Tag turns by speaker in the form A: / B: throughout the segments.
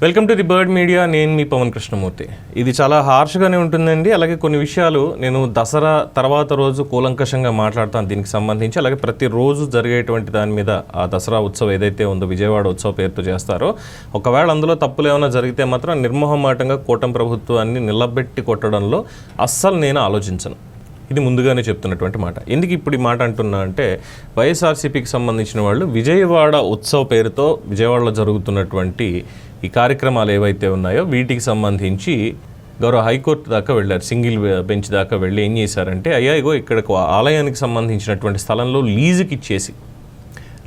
A: Welcome to the bird media నేను మీ పవన్ కృష్ణమూర్తి. ఇది చాలా హార్ష్గానే ఉంటుందండి. అలాగే కొన్ని విషయాలు నేను దసరా తర్వాత రోజు కూలంకషంగా మాట్లాడతాను. దీనికి సంబంధించి అలాగే ప్రతిరోజు జరిగేటువంటి దాని మీద ఆ దసరా ఉత్సవం ఏదైతే ఉందో విజయవాడ ఉత్సవ పేరుతో చేస్తారో ఒకవేళ అందులో తప్పులు ఏమైనా జరిగితే మాత్రం నిర్మోహమాటంగా కూటమి ప్రభుత్వాన్ని నిలబెట్టి కొట్టడంలో అస్సలు నేను ఆలోచించను. ఇది ముందుగానే చెప్తున్నటువంటి మాట. ఎందుకు ఇప్పుడు ఈ మాట అంటున్నా అంటే వైఎస్ఆర్సీపీకి సంబంధించిన వాళ్ళు విజయవాడ ఉత్సవ పేరుతో విజయవాడలో జరుగుతున్నటువంటి ఈ కార్యక్రమాలు ఏవైతే ఉన్నాయో వీటికి సంబంధించి గౌరవ హైకోర్టు దాకా వెళ్ళారు. సింగిల్ బెంచ్ దాకా వెళ్ళి ఏం చేశారంటే అయ్యా ఇగో ఇక్కడ ఆలయానికి సంబంధించినటువంటి స్థలంలో లీజుకి ఇచ్చేసి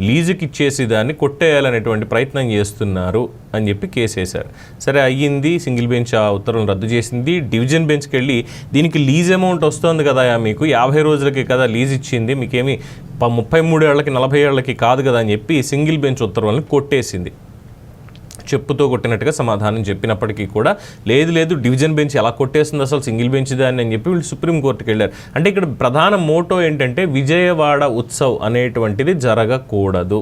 A: లీజుకి ఇచ్చేసి దాన్ని కొట్టేయాలనేటువంటి ప్రయత్నం చేస్తున్నారు అని చెప్పి కేసు వేశారు సరే అయ్యింది సింగిల్ బెంచ్ ఆ ఉత్తర్వులు రద్దు చేసింది. డివిజన్ బెంచ్కి వెళ్ళి దీనికి లీజ్ అమౌంట్ వస్తుంది కదా మీకు యాభై రోజులకి కదా లీజ్ ఇచ్చింది మీకేమి ముప్పై మూడు ఏళ్ళకి నలభై ఏళ్ళకి కాదు కదా అని చెప్పి సింగిల్ బెంచ్ ఉత్తర్వులను కొట్టేసింది. చెప్పుతో కొట్టినట్టుగా సమాధానం చెప్పినప్పటికీ కూడా లేదు లేదు డివిజన్ బెంచ్ ఎలా కొట్టేస్తుంది అసలు సింగిల్ బెంచ్ దాన్ని అని చెప్పి వీళ్ళు సుప్రీంకోర్టుకి వెళ్ళారు. అంటే ఇక్కడ ప్రధాన మోటో ఏంటంటే విజయవాడ ఉత్సవ్ అనేటువంటిది జరగకూడదు.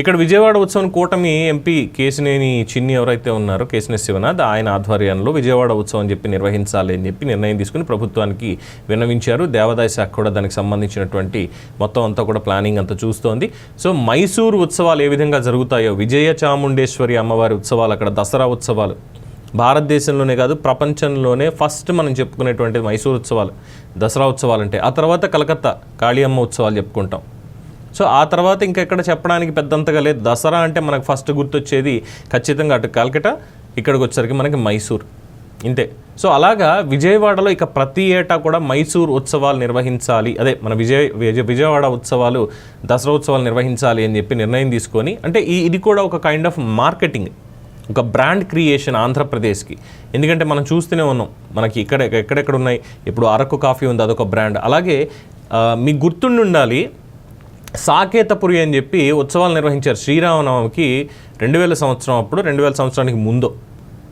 A: ఇక్కడ విజయవాడ ఉత్సవం కూటమి ఎంపీ కేసినేని చిన్ని ఎవరైతే ఉన్నారో కేసినేని శివనాథ్ ఆయన ఆధ్వర్యంలో విజయవాడ ఉత్సవం చెప్పి నిర్వహించాలి అని చెప్పి నిర్ణయం తీసుకుని ప్రభుత్వానికి విన్నవించారు. దేవాదాయ శాఖ కూడా దానికి సంబంధించినటువంటి మొత్తం అంతా కూడా ప్లానింగ్ అంతా చూస్తోంది. సో మైసూరు ఉత్సవాలు ఏ విధంగా జరుగుతాయో విజయ చాముండేశ్వరి అమ్మవారి ఉత్సవాలు అక్కడ దసరా ఉత్సవాలు భారతదేశంలోనే కాదు ప్రపంచంలోనే ఫస్ట్ మనం చెప్పుకునేటువంటి మైసూరు ఉత్సవాలు దసరా ఉత్సవాలు అంటే. ఆ తర్వాత కలకత్తా కాళీ అమ్మ ఉత్సవాలు చెప్పుకుంటాం. సో ఆ తర్వాత ఇంకెక్కడ చెప్పడానికి పెద్దంతగా లేదు. దసరా అంటే మనకు ఫస్ట్ గుర్తొచ్చేది ఖచ్చితంగా అటు కల్కటా ఇక్కడికి వచ్చేసరికి మనకి మైసూర్. ఇంతే. సో అలాగా విజయవాడలో ఇక ప్రతి ఏటా కూడా మైసూర్ ఉత్సవాలు నిర్వహించాలి. అదే మన విజయ విజయ విజయవాడ ఉత్సవాలు దసరా ఉత్సవాలు నిర్వహించాలి అని చెప్పి నిర్ణయం తీసుకొని అంటే ఈ ఇది కూడా ఒక కైండ్ ఆఫ్ మార్కెటింగ్ ఒక బ్రాండ్ క్రియేషన్ ఆంధ్రప్రదేశ్కి. ఎందుకంటే మనం చూస్తూనే ఉన్నాం మనకి ఇక్కడ ఎక్కడెక్కడ ఉన్నాయి ఇప్పుడు అరకు కాఫీ ఉంది అదొక బ్రాండ్ అలాగే మీకు గుర్తుండి ఉండాలి సాకేతపురి అని చెప్పి ఉత్సవాలు నిర్వహించారు శ్రీరామనవమికి రెండు వేల సంవత్సరం అప్పుడు రెండు వేల సంవత్సరానికి ముందు.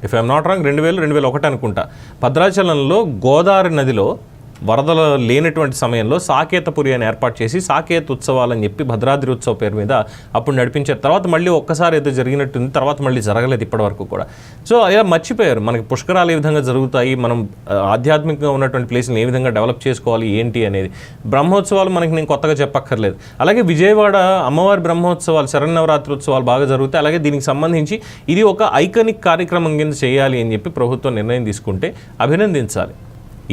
A: ఇఫ్ ఐఎమ్ నాట్ రాంగ్ రెండు వేలు రెండు వేల ఒకటి అనుకుంటా. భద్రాచలంలో గోదావరి నదిలో వరదలు లేనటువంటి సమయంలో సాకేతపురి అని ఏర్పాటు చేసి సాకేత ఉత్సవాలు అని చెప్పి భద్రాద్రి ఉత్సవ పేరు మీద అప్పుడు నడిపించారు. తర్వాత మళ్ళీ ఒక్కసారి ఏదో జరిగినట్టుంది తర్వాత మళ్ళీ జరగలేదు ఇప్పటివరకు కూడా. సో అలా మర్చిపోయారు. మనకి పుష్కరాలు ఏ విధంగా జరుగుతాయి మనం ఆధ్యాత్మికంగా ఉన్నటువంటి ప్లేస్ని ఏ విధంగా డెవలప్ చేసుకోవాలి ఏంటి అనేది. బ్రహ్మోత్సవాలు మనకి నేను కొత్తగా చెప్పక్కర్లేదు. అలాగే విజయవాడ అమ్మవారి బ్రహ్మోత్సవాలు శరన్నవరాత్రి ఉత్సవాలు బాగా జరుగుతాయి. అలాగే దీనికి సంబంధించి ఇది ఒక ఐకనిక్ కార్యక్రమం కింద చేయాలి అని చెప్పి ప్రభుత్వం నిర్ణయం తీసుకుంటే అభినందించాలి.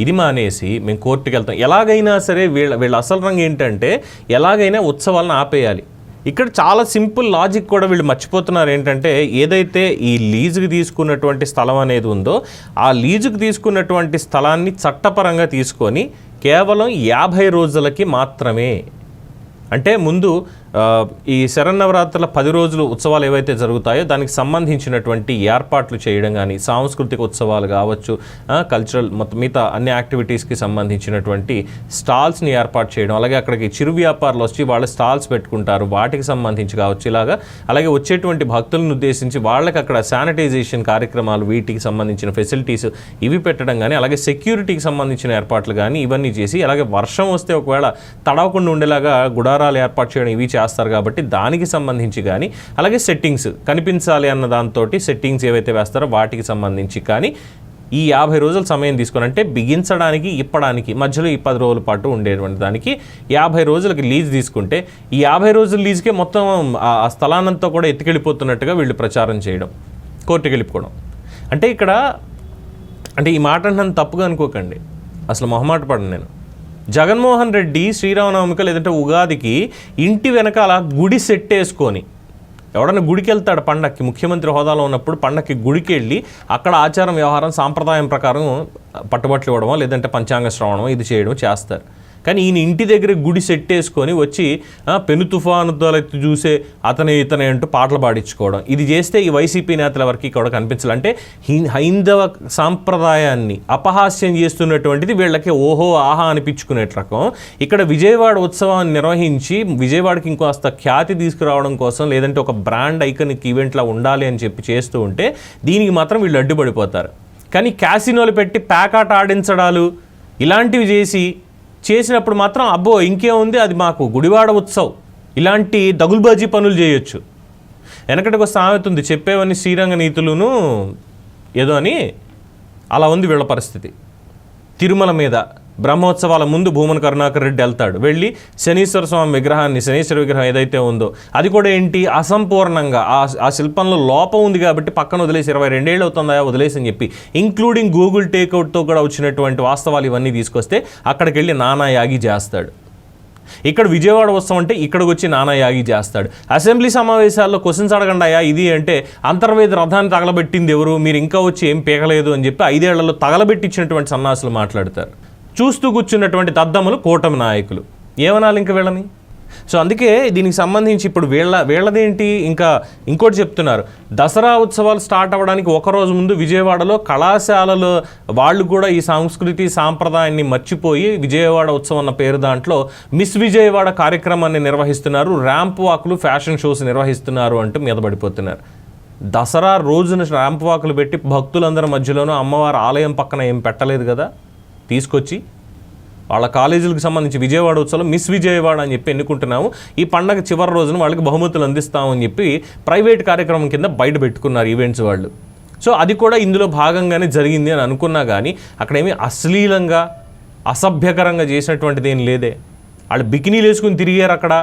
A: ఇది మానేసి మేము కోర్టుకి వెళ్తాం ఎలాగైనా సరే వీళ్ళ వీళ్ళ అసలు రంగు ఏంటంటే ఎలాగైనా ఉత్సవాలను ఆపేయాలి. ఇక్కడ చాలా సింపుల్ లాజిక్ కూడా వీళ్ళు మర్చిపోతున్నారు ఏంటంటే ఏదైతే ఈ లీజుకి తీసుకున్నటువంటి స్థలం అనేది ఉందో ఆ లీజుకి తీసుకున్నటువంటి స్థలాన్ని చట్టపరంగా తీసుకొని కేవలం యాభై రోజులకి మాత్రమే. అంటే ముందు ఈ శరన్నవరాత్రుల పది రోజులు ఉత్సవాలు ఏవైతే జరుగుతాయో దానికి సంబంధించినటువంటి ఏర్పాట్లు చేయడం కానీ సాంస్కృతిక ఉత్సవాలు కావచ్చు కల్చరల్ మొత్తం మిగతా అన్ని యాక్టివిటీస్కి సంబంధించినటువంటి స్టాల్స్ని ఏర్పాటు చేయడం అలాగే అక్కడికి చిరు వ్యాపారులు వచ్చి వాళ్ళ స్టాల్స్ పెట్టుకుంటారు వాటికి సంబంధించి కావచ్చు ఇలాగా. అలాగే వచ్చేటువంటి భక్తులను ఉద్దేశించి వాళ్ళకి అక్కడ శానిటైజేషన్ కార్యక్రమాలు వీటికి సంబంధించిన ఫెసిలిటీస్ ఇవి పెట్టడం కానీ అలాగే సెక్యూరిటీకి సంబంధించిన ఏర్పాట్లు కానీ ఇవన్నీ చేసి అలాగే వర్షం వస్తే ఒకవేళ తడవకుండా ఉండేలాగా గుడారాలు ఏర్పాటు చేయడం ఇవి చేస్తారు కాబట్టి దానికి సంబంధించి కానీ అలాగే సెట్టింగ్స్ కనిపించాలి అన్న దాంతో సెట్టింగ్స్ ఏవైతే వేస్తారో వాటికి సంబంధించి కానీ ఈ యాభై రోజుల సమయం తీసుకొని అంటే బిగించడానికి ఇప్పడానికి మధ్యలో ఈ పది రోజుల పాటు ఉండేటువంటి దానికి యాభై రోజులకి లీజ్ తీసుకుంటే ఈ యాభై రోజుల లీజుకే మొత్తం ఆ ఆ స్థలానంతా కూడా ఎత్తుకెళ్ళిపోతున్నట్టుగా వీళ్ళు ప్రచారం చేయడం కోర్టుకి వెళ్ళిపోవడం. అంటే ఇక్కడ అంటే ఈ మాట నన్ను తప్పుగా అనుకోకండి. అసలు మొహమాట పడను నేను. జగన్మోహన్ రెడ్డి శ్రీరామనవమికి లేదంటే ఉగాదికి ఇంటి వెనకాల గుడి సెట్ వేసుకొని ఎవడన్నా గుడికి వెళ్తాడు పండక్కి ముఖ్యమంత్రి హోదాలో ఉన్నప్పుడు పండక్కి గుడికి వెళ్ళి అక్కడ ఆచారం వ్యవహారం సాంప్రదాయం ప్రకారం పట్టుబట్లు ఇవ్వడమో లేదంటే పంచాంగ శ్రవణమో ఇది చేయడం చేస్తారు. కానీ ఈయన ఇంటి దగ్గర గుడి సెట్ వేసుకొని వచ్చి పెను తుఫాను చూసే అతనే ఇతనే అంటూ పాటలు పాడించుకోవడం. ఇది చేస్తే ఈ వైసీపీ నేతల వరకు కూడా కనిపించాలి. అంటే హైందవ సాంప్రదాయాన్ని అపహాస్యం చేస్తున్నటువంటిది వీళ్ళకి ఓహో ఆహా అనిపించుకునే రకం. ఇక్కడ విజయవాడ ఉత్సవాన్ని నిర్వహించి విజయవాడకి ఇంకోస్త ఖ్యాతి తీసుకురావడం కోసం లేదంటే ఒక బ్రాండ్ ఐకనిక్ ఈవెంట్లా ఉండాలి అని చెప్పి చేస్తూ ఉంటే దీనికి మాత్రం వీళ్ళు అడ్డుపడిపోతారు. కానీ క్యాసినోలు పెట్టి ప్యాకాట ఆడించడాలు ఇలాంటివి చేసి చేసినప్పుడు మాత్రం అబ్బో ఇంకేముంది? అది మాకు గుడివాడ ఉత్సవ్. ఇలాంటి దగులుబాజీ పనులు చేయొచ్చు. వెనకటికి ఒక సామెత ఉంది చెప్పేవన్నీ శ్రీరంగ నీతులును ఏదో అని అలా ఉంది వీళ్ళ పరిస్థితి. తిరుమల మీద. బ్రహ్మోత్సవాల ముందు భూమన కరుణాకర్ రెడ్డి వెళ్తాడు. వెళ్ళి శనీశ్వర స్వామి విగ్రహాన్ని శనీశ్వర విగ్రహం ఏదైతే ఉందో అది కూడా ఏంటి? అసంపూర్ణంగా. ఆ ఆ శిల్పంలో లోపం ఉంది కాబట్టి పక్కన వదిలేసి ఇరవై రెండేళ్ళు అవుతుందా వదిలేసి అని చెప్పి ఇంక్లూడింగ్ గూగుల్ టేక్అవుట్తో కూడా వచ్చినటువంటి వాస్తవాలు ఇవన్నీ తీసుకొస్తే అక్కడికి వెళ్ళి నానా యాగి చేస్తాడు. ఇక్కడ విజయవాడ ఉత్సవం అంటే ఇక్కడికి వచ్చి నానా యాగి చేస్తాడు. అసెంబ్లీ సమావేశాల్లో క్వశ్చన్స్ అడగండి అయ్యా ఇది అంటే అంతర్వేద రథాన్ని తగలబెట్టింది ఎవరు? మీరు ఇంకా వచ్చి ఏం పీకలేదు అని చెప్పి ఐదేళ్ళలో తగలబెట్టించినటువంటి సన్నాసులు మాట్లాడతారు. చూస్తూ కూర్చున్నటువంటి దద్దములు కూటమి నాయకులు. ఏమనాలి ఇంక వీళ్ళని? సో అందుకే దీనికి సంబంధించి ఇప్పుడు వీళ్ళ వీళ్ళదేంటి? ఇంకా ఇంకోటి చెప్తున్నారు. దసరా ఉత్సవాలు స్టార్ట్ అవ్వడానికి ఒక రోజు ముందు విజయవాడలో కళాశాలలు వాళ్ళు కూడా ఈ సంస్కృతి సాంప్రదాయాన్ని మర్చిపోయి విజయవాడ ఉత్సవం అన్న పేరు దాంట్లో మిస్ విజయవాడ కార్యక్రమాన్ని నిర్వహిస్తున్నారు. ర్యాంప్ వాక్లు ఫ్యాషన్ షోస్ నిర్వహిస్తున్నారు అంటూ మీద పడిపోతున్నారు. దసరా రోజున ర్యాంప్ వాకులు పెట్టి భక్తులందరి మధ్యలోనూ అమ్మవారి ఆలయం పక్కన ఏం పెట్టలేదు కదా? తీసుకొచ్చి వాళ్ళ కాలేజీలకు సంబంధించి విజయవాడ ఉత్సవం మిస్ విజయవాడ అని చెప్పి ఎన్నుకుంటున్నాము. ఈ పండగ చివరి రోజున వాళ్ళకి బహుమతులు అందిస్తామని చెప్పి ప్రైవేట్ కార్యక్రమం కింద బయట పెట్టుకున్నారు ఈవెంట్స్ వాళ్ళు. సో అది కూడా ఇందులో భాగంగానే జరిగింది అని అనుకున్నా కానీ అక్కడేమి అశ్లీలంగా అసభ్యకరంగా చేసినటువంటిది ఏం లేదే. వాళ్ళు బికినీలు వేసుకుని తిరిగారు అక్కడ.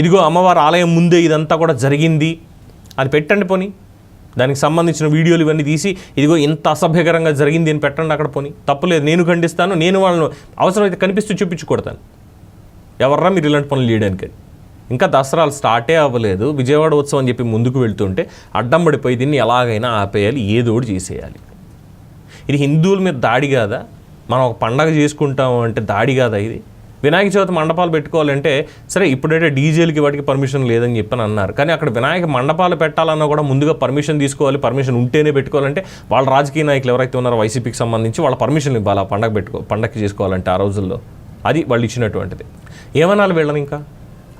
A: ఇదిగో అమ్మవారి ఆలయం ముందే ఇదంతా కూడా జరిగింది. అది పెట్టండి పోనీ. దానికి సంబంధించిన వీడియోలు ఇవన్నీ తీసి ఇదిగో ఇంత అసభ్యకరంగా జరిగింది అని పెట్టండి అక్కడ పోనీ. తప్పులేదు నేను ఖండిస్తాను నేను వాళ్ళను అవసరమైతే కనిపిస్తూ చూపించుకొడతాను ఎవర్రా మీరు ఇలాంటి పనులు చేయడానికి? ఇంకా దసరాలు స్టార్టే అవ్వలేదు విజయవాడ ఉత్సవం అని చెప్పి ముందుకు వెళ్తుంటే అడ్డం పడిపోయి దీన్ని ఎలాగైనా ఆపేయాలి ఏదోడు చేసేయాలి. ఇది హిందువుల మీద దాడి కాదా? మనం ఒక పండగ చేసుకుంటాం అంటే దాడి కాదా ఇది? వినాయక చవితి మండపాలు పెట్టుకోవాలంటే సరే ఇప్పుడైతే డీజేలకి వాటికి పర్మిషన్ లేదని చెప్పని అన్నారు. కానీ అక్కడ వినాయక మండపాలు పెట్టాలన్నా కూడా ముందుగా పర్మిషన్ తీసుకోవాలి పర్మిషన్ ఉంటేనే పెట్టుకోవాలంటే వాళ్ళ రాజకీయ నాయకులు ఎవరైతే ఉన్నారో వైసీపీకి సంబంధించి వాళ్ళ పర్మిషన్ ఇవ్వాలి ఆ పండగ పెట్టుకో పండగకి చేసుకోవాలంటే ఆ రోజుల్లో. అది వాళ్ళు ఇచ్చినటువంటిది. ఏమనాలి వీళ్ళని ఇంకా?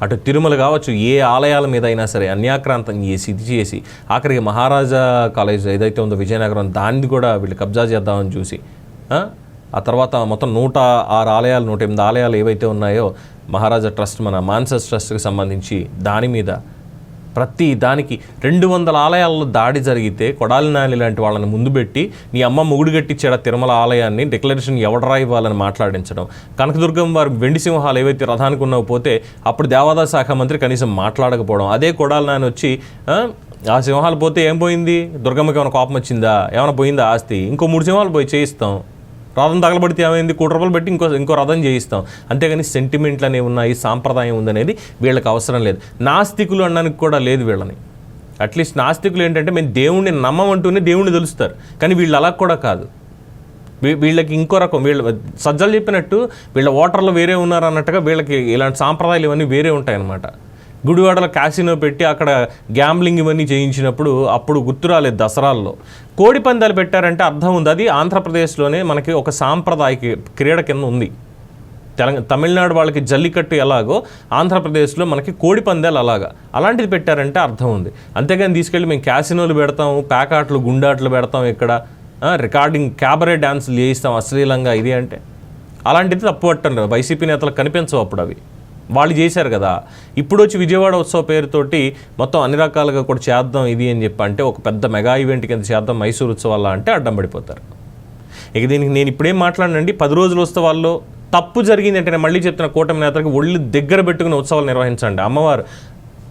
A: అటు తిరుమల కావచ్చు ఏ ఆలయాల మీద అయినా సరే అన్యాక్రాంతం చేసి ఇది చేసి ఆఖరికి మహారాజా కాలేజ్ ఏదైతే ఉందో విజయనగరం దాన్ని కూడా వీళ్ళు కబ్జా చేద్దామని చూసి ఆ? తర్వాత మొత్తం నూట ఆరు ఆలయాలు నూట ఎనిమిది ఆలయాలు ఏవైతే ఉన్నాయో మహారాజా ట్రస్ట్ మన మాన్సస్ ట్రస్ట్కి సంబంధించి దాని మీద ప్రతి దానికి రెండు వందల ఆలయాల్లో దాడి జరిగితే కొడాలి నాని లాంటి వాళ్ళని ముందు పెట్టి నీ అమ్మ ముగుడు గట్టిచ్చాడ తిరుమల ఆలయాన్ని డిక్లరేషన్ ఎవడరా ఇవ్వాలని మాట్లాడించడం. కనకదుర్గం వారి వెండి సింహాలు ఏవైతే రథానికి ఉన్నావు పోతే అప్పుడు దేవాదాయ శాఖ మంత్రి కనీసం మాట్లాడకపోవడం. అదే కొడాలి నాని వచ్చి ఆ సింహాలు పోతే ఏం పోయింది? దుర్గమ్మకి ఏమైనా కోపం వచ్చిందా? ఏమైనా పోయిందా ఆస్తి? ఇంకో మూడు సింహాలు పోయి చేయిస్తాం. రథం తగలబడితే ఏమైంది? కోటి రూపాయలు పెట్టి ఇంకో ఇంకో రథం చేయిస్తాం. అంతేగాని సెంటిమెంట్లు అనేవి ఉన్నాయి సాంప్రదాయం ఉందనేది వీళ్ళకి అవసరం లేదు. నాస్తికులు అనడానికి కూడా లేదు వీళ్ళని. అట్లీస్ట్ నాస్తికులు ఏంటంటే మేము దేవుణ్ణి నమ్మమంటూనే దేవుణ్ణి తెలుస్తారు. కానీ వీళ్ళు అలా కూడా కాదు. వీ- వీళ్ళకి ఇంకో రకం వీళ్ళ సజ్జలు చెప్పినట్టు వీళ్ళ ఓటర్లు వేరే ఉన్నారు అన్నట్టుగా వీళ్ళకి ఇలాంటి సాంప్రదాయాలు ఇవన్నీ వేరే ఉంటాయన్నమాట. గుడివాడలో క్యాసినో పెట్టి అక్కడ గ్యాంబ్లింగ్ ఇవన్నీ చేయించినప్పుడు అప్పుడు గుర్తు రాలేదు దసరాల్లో. కోడి పందాలు పెట్టారంటే అర్థం ఉంది. అది ఆంధ్రప్రదేశ్లోనే మనకి ఒక సాంప్రదాయక క్రీడ కింద ఉంది. తెలంగాణ తమిళనాడు వాళ్ళకి జల్లికట్టు ఎలాగో ఆంధ్రప్రదేశ్లో మనకి కోడి పందాలు అలాగా. అలాంటిది పెట్టారంటే అర్థం ఉంది. అంతేగాని తీసుకెళ్ళి మేము క్యాసినోలు పెడతాము ప్యాకాట్లు గుండాట్లు పెడతాం ఇక్కడ. రికార్డింగ్ క్యాబరే డ్యాన్సులు చేయిస్తాం అశ్లీలంగా ఇది అంటే. అలాంటిది తప్పు పట్టండి వైసీపీ నేతలకు కనిపించవు అప్పుడు అవి. వాళ్ళు చేశారు కదా. ఇప్పుడు వచ్చి విజయవాడ ఉత్సవ పేరుతోటి మొత్తం అన్ని రకాలుగా కూడా చేద్దాం ఇది అని చెప్పి అంటే ఒక పెద్ద మెగా ఈవెంట్ కింద చేద్దాం మైసూరు ఉత్సవాల అంటే అడ్డం పడిపోతారు. ఇక దీనికి నేను ఇప్పుడేం మాట్లాడినండి పది రోజుల ఉత్సవాల్లో తప్పు జరిగింది అంటే నేను మళ్ళీ చెప్తున్న కూటమి నేతలకు ఒళ్ళు దగ్గర పెట్టుకుని ఉత్సవాలు నిర్వహించండి. అమ్మవారు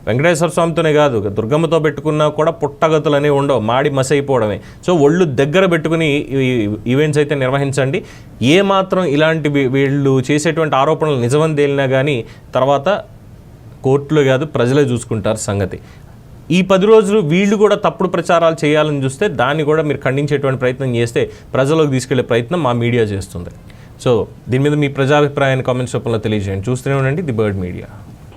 A: వెంకటేశ్వర స్వామితోనే కాదు దుర్గమ్మతో పెట్టుకున్నా కూడా పుట్టగతులు అనేవి ఉండవు మాడి మసైపోవడమే. సో ఒళ్ళు దగ్గర పెట్టుకుని ఈవెంట్స్ అయితే నిర్వహించండి. ఏ మాత్రం ఇలాంటి వీళ్ళు చేసేటువంటి ఆరోపణలు నిజమని తేలినా కానీ తర్వాత కోర్టులో కాదు ప్రజలే చూసుకుంటారు సంగతి. ఈ పది రోజులు వీళ్ళు కూడా తప్పుడు ప్రచారాలు చేయాలని చూస్తే దాన్ని కూడా మీరు ఖండించేటువంటి ప్రయత్నం చేస్తే ప్రజలకు తీసుకెళ్ళే ప్రయత్నం మా మీడియా చేస్తుంది. సో దీని మీద మీ ప్రజాభిప్రాయాన్ని కామెంట్స్ రూపంలో తెలియజేయండి. చూస్తూనే ఉండండి ది బర్డ్ మీడియా.